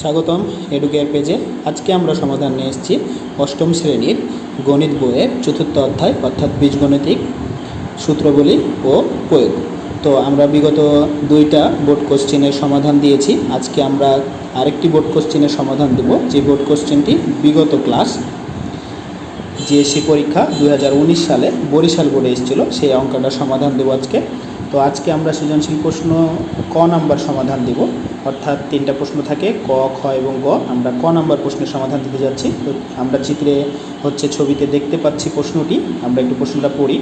স্বাগতম এডুকেয়ার পেজে আজকে আমরা সমাধান নিয়ে এসেছি অষ্টম শ্রেণির গণিত বইয়ের চতুর্থ অধ্যায়, অর্থাৎ বীজগণিতিক সূত্রবলী ও প্রয়োগ। তো আমরা বিগত দুইটা বোর্ড কোশ্চেনের সমাধান দিয়েছি। আজকে আমরা আরেকটি বোর্ড কোশ্চেনের সমাধান দেব। যে বোর্ড কোশ্চেনটি বিগত ক্লাস জিএসসি পরীক্ষা দু হাজার উনিশ সালে বরিশাল বোর্ডে এসেছিল। সেই অঙ্কটা সমাধান দেবো আজকে। তো আজকে আমরা সৃজনশীল প্রশ্ন ক নাম্বার সমাধান দেব। অর্থাৎ তিনটা প্রশ্ন থাকে, ক, খ এবং গ। আমরা ক নাম্বার প্রশ্নের সমাধান দিতে যাচ্ছি। তো আমরা চিত্রে হচ্ছে ছবিতে দেখতে পাচ্ছি প্রশ্নটি। আমরা একটু প্রশ্নটা পড়ি।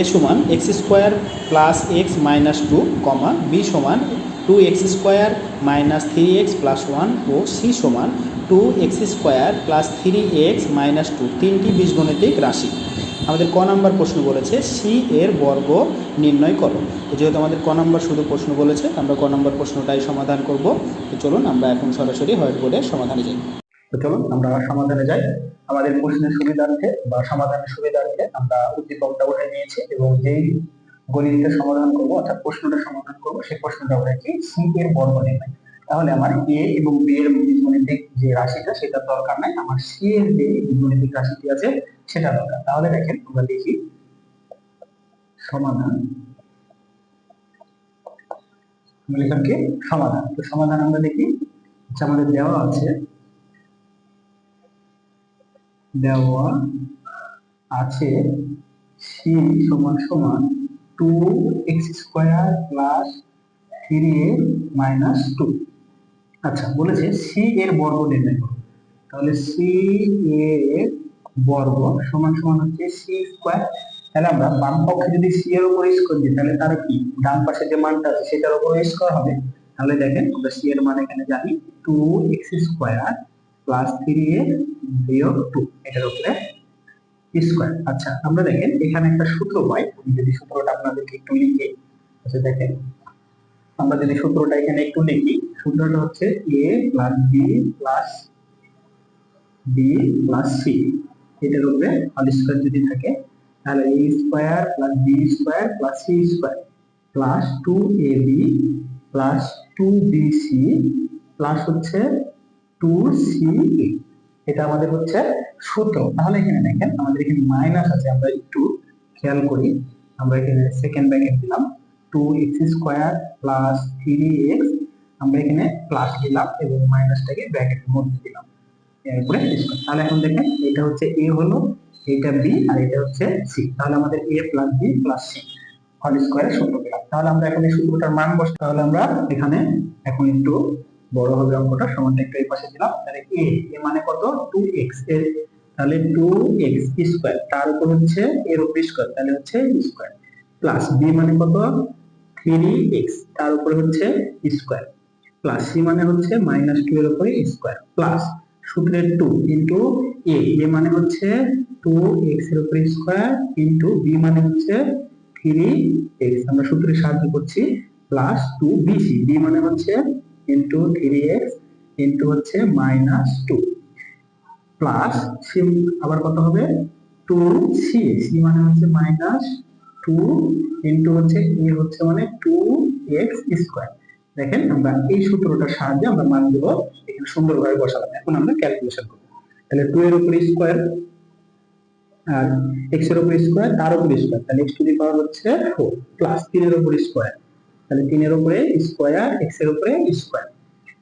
এ সমান x square plus x minus two comma B সমান two x square minus three x plus one ও সি সমান two x square plus three x minus two তিনটি বীজগণিতিক রাশি। আমাদের ক নাম্বার প্রশ্ন বলেছে, সি এর বর্গ নির্ণয় করো। যেহেতু আমাদের ক নাম্বার শুধু প্রশ্ন বলেছে আমরা ক নাম্বার প্রশ্নটাই সমাধান করব। তো চলুন, আমরা এখন সরাসরি হোয়াইট বোর্ডে সমাধানে যাই। তো চলুন, আমরা সমাধানে যাই। আমাদের প্রশ্নের সুবিধার্থে বা সমাধানের সুবিধার্থে আমরা উদ্দীপকটা উঠে নিয়েছি এবং যেই গণিতটা সমাধান করব, অর্থাৎ প্রশ্নটা সমাধান করব, সেই প্রশ্নটা উঠেছি সি এর বর্গ নির্ণয়। তাহলে আমার এ এবং বি এর বীজগণিতিক যে রাশিটা সেটা দরকার নাই। আমার সি এর যে বীজগণিতিক রাশিটি আছে, সেটা দরকার। তাহলে দেখেন, আমরা লিখি সমাধান। আমরা লিখলাম কি? সমাধান। তো সমাধান আমরা দেখি আচ্ছা আমাদের দেওয়া আছে দেওয়া আছে সি সমান সমান two x square plus three A minus two আচ্ছা বলেছে সি এর বর্গ নির্ণয় করো। তাহলে সি এর বর্গ সমান সমান হচ্ছে সি স্কোয়ার তাহলে আমরা বাম পক্ষে যদি সি এর উপর স্কোয়ার দিই, তাহলে তার কি? ডান পাশে যে মানটা আছে, সেটার উপর স্কোয়ার হবে। তাহলে দেখেন, আমরা সি এর মান এখানে জানি two x square plus three A বিয়োগ টু এটার উপরে স্কোয়ার আচ্ছা আমরা দেখেন, এখানে একটা সূত্র পাই। আমি যদি সূত্রটা আপনাদেরকে একটু লিখি আচ্ছা দেখেন। আমরা যদি সূত্রটা এখানে একটু লিখি সূত্রটা হচ্ছে A plus B plus B plus C এটার উপরে অল স্কোয়ার যদি থাকে, তাহলে A square plus B square plus C square plus two A B plus two B C plus হচ্ছে টু সি এটা আমাদের হচ্ছে সূত্র। তাহলে এখানে দেখেন, আমাদের এখানে মাইনাস আছে, আমরা একটু খেয়াল করি। আমরা এখানে সেকেন্ড ব্র্যাকেট দিলাম। Two x square plus three x আমরা এখানে প্লাস দিলাম এবং মাইনাসটাকে ব্র্যাকেটের মধ্যে দিলাম। এরপরে তাহলে এখন দেখেন, এটা হচ্ছে এ হলো, এটা বি আর এটা হচ্ছে সি তাহলে আমাদের A plus B plus C হল স্কোয়ারের সূত্র পেলাম। তাহলে আমরা এখন এই সূত্রটার মান বসে তাহলে আমরা এখানে এখন একটু বড় হবে অঙ্কটা, সমানটা একটু এই পাশে দিলাম। তাহলে এ এ মানে কত? টু এক্সের। তাহলে টু এক্স স্কোয়ার তার উপর হচ্ছে এর উপর স্কোয়ার তাহলে হচ্ছে স্কোয়ার প্লাস বি মানে কত? থ্রি এক্স তার উপর হচ্ছে স্কোয়ার প্লাস সি মানে হচ্ছে মাইনাস টু এর উপরে স্কোয়ার প্লাস সূত্রের টু ইন্টু এ এ মানে হচ্ছে টু এক্সের উপরে স্কোয়ার ইন্টু বি মানে হচ্ছে থ্রি এক্স আমরা সূত্রের সাহায্য করছি প্লাস টু বিসি বি মানে হচ্ছে ইন্টু থ্রি এক্স ইন্টু হচ্ছে মাইনাস টু প্লাস সি আবার কত হবে? টু সি সি মানে হচ্ছে মাইনাস টু ইন্টু হচ্ছে এ হচ্ছে মানে টু এক্স স্কোয়ার দেখেন আমরা এই সূত্রটার সাহায্যে আমরা এখানে সুন্দরভাবে বসালাম। এখন আমরা ক্যালকুলেশন তাহলে টু এর উপরে স্কোয়ার আর এক্সের উপর স্কোয়ার তার স্কোয়ার তাহলে এক্স টু দি পাওয়ার হচ্ছে ফোর প্লাস তিনের উপর স্কোয়ার তাহলে তিনের উপরে স্কোয়ার এক্সের উপরে স্কোয়ার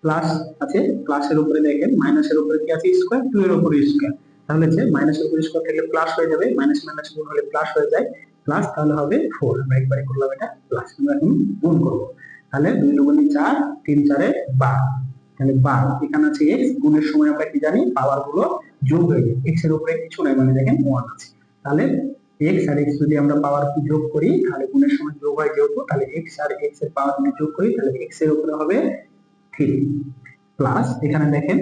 প্লাস আছে প্লাসের উপরে দেখেন মাইনাসের উপরে কি আছে? স্কোয়ার টু এর উপরে স্কোয়ার তাহলে যে মাইনাসের উপরে স্কোয়ার থাকলে প্লাস হয়ে যাবে মাইনাস মাইনাস গুণ হলে প্লাস হয়ে যায়। প্লাস তাহলে হবে ফোর আমরা একবারে করলাম এটা প্লাস আমরা এখন গুণ করব। তাহলে দুই দুগুণে চার, তিন চারে বারো। তাহলে বারো। এখানে আছে এক্স গুণের সময় আমরা কি জানি? পাওয়ারগুলো যোগ হয়ে যায় এক্সের উপরে কিছু নাই মানে দেখেন ওয়ান আছে। তাহলে এক্স আর এক্স যদি আমরা পাওয়ার যোগ করি, তাহলে গুণের সময় যোগ হয় যেহেতু, তাহলে এক্স আর এক্সের পাওয়ার যদি যোগ করি, তাহলে এক্সের উপরে হবে থ্রি প্লাস এখানে দেখেন,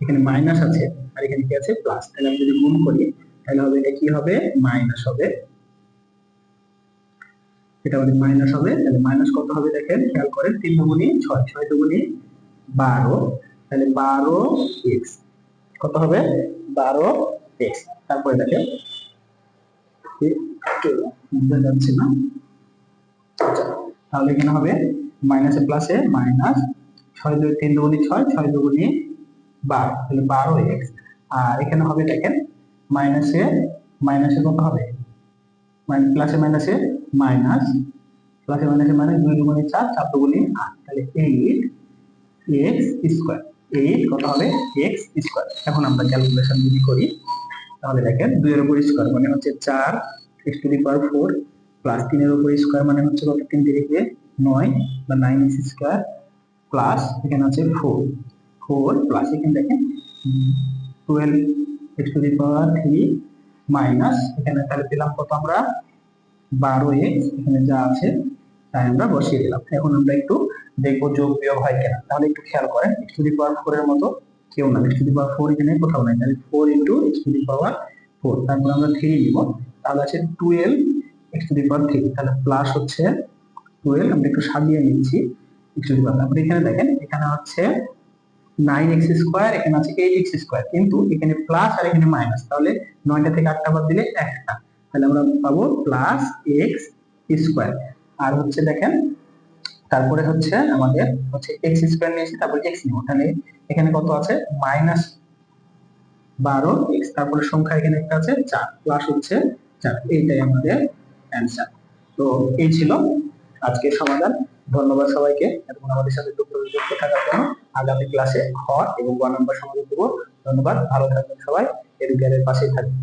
এখানে মাইনাস আছে, আর এখানে কি আছে? প্লাস তাহলে আমি যদি গুণ করি, তাহলে হবে এটা কি হবে? মাইনাস হবে। এটা আমাদের মাইনাস হবে, তাহলে মাইনাস কত হবে দেখেন? খেয়াল করেন, তিন দুগুণি ছয় ছয় দুগুণি বারো, তাহলে বারো এক্স কত হবে? বারো এক্স তারপরে দেখেন যাচ্ছে না? আচ্ছা তাহলে এখানে হবে মাইনাসে প্লাসে মাইনাস ছয় দুই, তিন দুগুণি ছয় ছয় দুগুণি বারো, তাহলে বারো এক্স আর এখানে হবে দেখেন মাইনাসে মাইনাসে কত হবে? প্লাসে মাইনাসে মাইনাস প্লাসে মাইনাসে মাইনাস দুই দুগুণে চার চার দুগুণে আট, তাহলে এইট এক্স স্কোয়ার এইট কত হবে? এক্স স্কোয়ার এখন আমরা ক্যালকুলেশন যদি করি, তাহলে দেখেন দুইয়ের উপর স্কোয়ার মানে হচ্ছে চার x to the power four plus তিনের উপর স্কোয়ার মানে হচ্ছে কত? তিন তিরিকে নয় বা নাইন এক্স স্কোয়ার প্লাস এখানে আছে ফোর ফোর প্লাস এখানে দেখেন twelve x to the power three minus এখানে তাহলে দিলাম কত আমরা? বারো এখানে যা আছে, তাই আমরা বসিয়ে দিলাম। এখন আমরা একটু দেখব যোগ বিয়োগ হয় কিনা। তাহলে একটু খেয়াল করেন x to the power four এর মতো কেউ না। X to the power four এখানে কোথাও নাই। তাহলে four into x to the power four তারপর আমরা থ্রি নিব। তাহলে আছে twelve x to the power three তাহলে প্লাস হচ্ছে টুয়েলভ আমরা একটু সাজিয়ে নিচ্ছি এক্স টু দি পাওয়ার তারপরে এখানে দেখেন, এখানে হচ্ছে নাইন এক্স স্কোয়ার এখানে আছে এইট এক্স স্কোয়ার কিন্তু এখানে প্লাস আর এখানে মাইনাস তাহলে নয়টা থেকে আটটা বাদ দিলে একটা। তাহলে আমরা পাবো প্লাস এক্স স্কোয়ার আর হচ্ছে দেখেন, তারপরে হচ্ছে আমাদের হচ্ছে এক্স স্কোয়ার নিয়েছি তারপর এক্স নিব। তাহলে এখানে কত আছে? মাইনাস বারো এক্স তারপরে সংখ্যা এখানে একটা আছে, চার প্লাস হচ্ছে চার। এইটাই আমাদের অ্যান্সার তো এই ছিল আজকের সমাধান। ধন্যবাদ সবাইকে। এতক্ষণ আমাদের সাথে যুক্ত থাকার জন্য আগামী ক্লাসে খ এবং গ নম্বর সমাধান দেবো। ধন্যবাদ। ভালো থাকবেন সবাই। এডুকেয়ারের পাশেই থাকবেন।